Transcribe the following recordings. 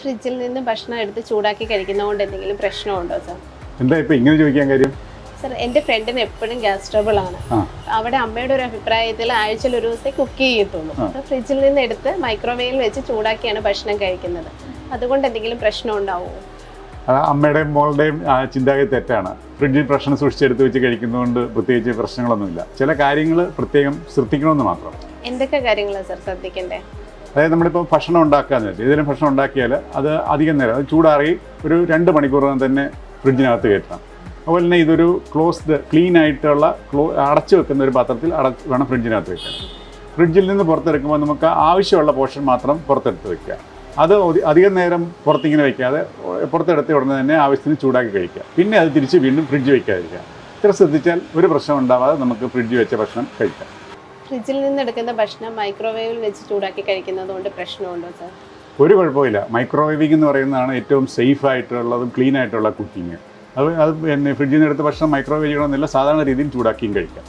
ഫ്രിഡ്ജിൽ നിന്ന് ഭക്ഷണം എടുത്ത് ചൂടാക്കി കഴിക്കുന്നതുകൊണ്ട് എന്തെങ്കിലും പ്രശ്നമുണ്ടോ സാർ? എന്താ ഇപ്പൊ ഇങ്ങനെ ചോദിക്കാൻ കാര്യം? സർ എന്റെ ഫ്രണ്ടിന് എപ്പോഴും ഗ്യാസ് ട്രബിൾ ആണ് അവിടെ അമ്മയുടെ ഒരു അഭിപ്രായത്തിൽ ആഴ്ചയിൽ ഒരു ദിവസത്തെ കുക്ക് ചെയ്യത്തുള്ളൂ. അപ്പോൾ ഫ്രിഡ്ജിൽ നിന്ന് എടുത്ത് മൈക്രോവേവിൽ വെച്ച് ചൂടാക്കിയാണ് ഭക്ഷണം കഴിക്കുന്നത്. അതുകൊണ്ട് എന്തെങ്കിലും പ്രശ്നം ഉണ്ടാവുമോ? അമ്മയുടെയും മോളുടെയും ചിന്താഗതി തെറ്റാണ്. ഫ്രിഡ്ജിൽ പ്രശ്നം സൂക്ഷിച്ചെടുത്ത് വെച്ച് കഴിക്കുന്നതുകൊണ്ട് പ്രത്യേകിച്ച് പ്രശ്നങ്ങളൊന്നുമില്ല. ചില കാര്യങ്ങൾ പ്രത്യേകം ശ്രദ്ധിക്കണമെന്ന് മാത്രം. എന്തൊക്കെ കാര്യങ്ങളാണ് സർ ശ്രദ്ധിക്കണ്ടേ? അതായത് നമ്മളിപ്പോൾ ഭക്ഷണം ഉണ്ടാക്കാന്ന് വെച്ചാൽ ഏതെങ്കിലും ഭക്ഷണം ഉണ്ടാക്കിയാൽ അത് അധികം നേരം അത് ചൂടാറി ഒരു രണ്ട് മണിക്കൂറിനകം തന്നെ ഫ്രിഡ്ജിനകത്ത് കയറ്റണം. അതുപോലെ തന്നെ ഇതൊരു ക്ലോസ്ഡ് ക്ലീൻ ആയിട്ടുള്ള ക്ലോ അടച്ചു വെക്കുന്ന ഒരു പാത്രത്തിൽ അടച്ച് വേണം ഫ്രിഡ്ജിനകത്ത് വെക്കാൻ. ഫ്രിഡ്ജിൽ നിന്ന് പുറത്തെടുക്കുമ്പോൾ നമുക്ക് ആവശ്യമുള്ള പോർഷൻ മാത്രം പുറത്തെടുത്ത് വെക്കുക. അത് അധികം നേരം പുറത്തിങ്ങനെ വയ്ക്കാതെ പുറത്തെടുത്ത് ഉടനെ തന്നെ ആവശ്യത്തിന് ചൂടാക്കി കഴിക്കുക. പിന്നെ അത് തിരിച്ച് വീണ്ടും ഫ്രിഡ്ജ് വയ്ക്കാതിരിക്കുക ഇത്ര ശ്രദ്ധിച്ചാൽ ഒരു പ്രശ്നം ഉണ്ടാവാതെ നമുക്ക് ഫ്രിഡ്ജ് വെച്ച ഭക്ഷണം കഴിക്കാം. ഫ്രിഡ്ജിൽ നിന്ന് എടുക്കുന്ന ഭക്ഷണം മൈക്രോവേവിൽ വെച്ച് ചൂടാക്കി കഴിക്കുന്നത് കൊണ്ട് പ്രശ്നമുണ്ടോ സർ ഒരു കുഴപ്പമില്ല. മൈക്രോവേവിംഗ് എന്ന് പറയുന്നതാണ് ഏറ്റവും സേഫ് ആയിട്ടുള്ളതും ക്ലീൻ ആയിട്ടുള്ള കുക്കിംഗ് അത് അത് പിന്നെ ഫ്രിഡ്ജിൽ നിന്ന് എടുത്ത ഭക്ഷണം മൈക്രോവേവ് ചെയ്യണമെന്നില്ല സാധാരണ രീതിയിൽ ചൂടാക്കിയും കഴിക്കാം.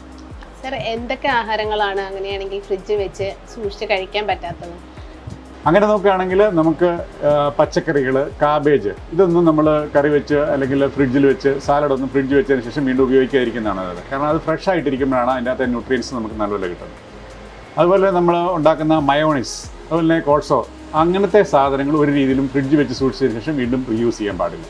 സർ എന്തൊക്കെ ആഹാരങ്ങളാണ് അങ്ങനെയാണെങ്കിൽ ഫ്രിഡ്ജ് വെച്ച് സൂക്ഷിച്ച് കഴിക്കാൻ പറ്റാത്തത്? അങ്ങനെ നോക്കുകയാണെങ്കിൽ നമുക്ക് പച്ചക്കറികൾ കാബേജ് ഇതൊന്നും നമ്മൾ കറി വെച്ച് അല്ലെങ്കിൽ ഫ്രിഡ്ജിൽ വെച്ച് സാലഡ് ഒന്നും ഫ്രിഡ്ജിൽ വെച്ചതിന് ശേഷം വീണ്ടും ഉപയോഗിക്കാതിരിക്കുന്നതാണ് അത്. കാരണം അത് ഫ്രഷ് ആയിട്ടിരിക്കുമ്പോഴാണ് അതിന്റെ അകത്തെ ന്യൂട്രിയൻസ് നമുക്ക് നല്ലപോലെ കിട്ടുന്നത്. അതുപോലെ നമ്മൾ ഉണ്ടാക്കുന്ന മയോണിസ് അതുപോലെ തന്നെ കോൾസോ അങ്ങനത്തെ സാധനങ്ങൾ ഒരു രീതിയിലും ഫ്രിഡ്ജ് വെച്ച് സൂക്ഷിച്ചതിന് ശേഷം വീണ്ടും യൂസ് ചെയ്യാൻ പാടില്ല.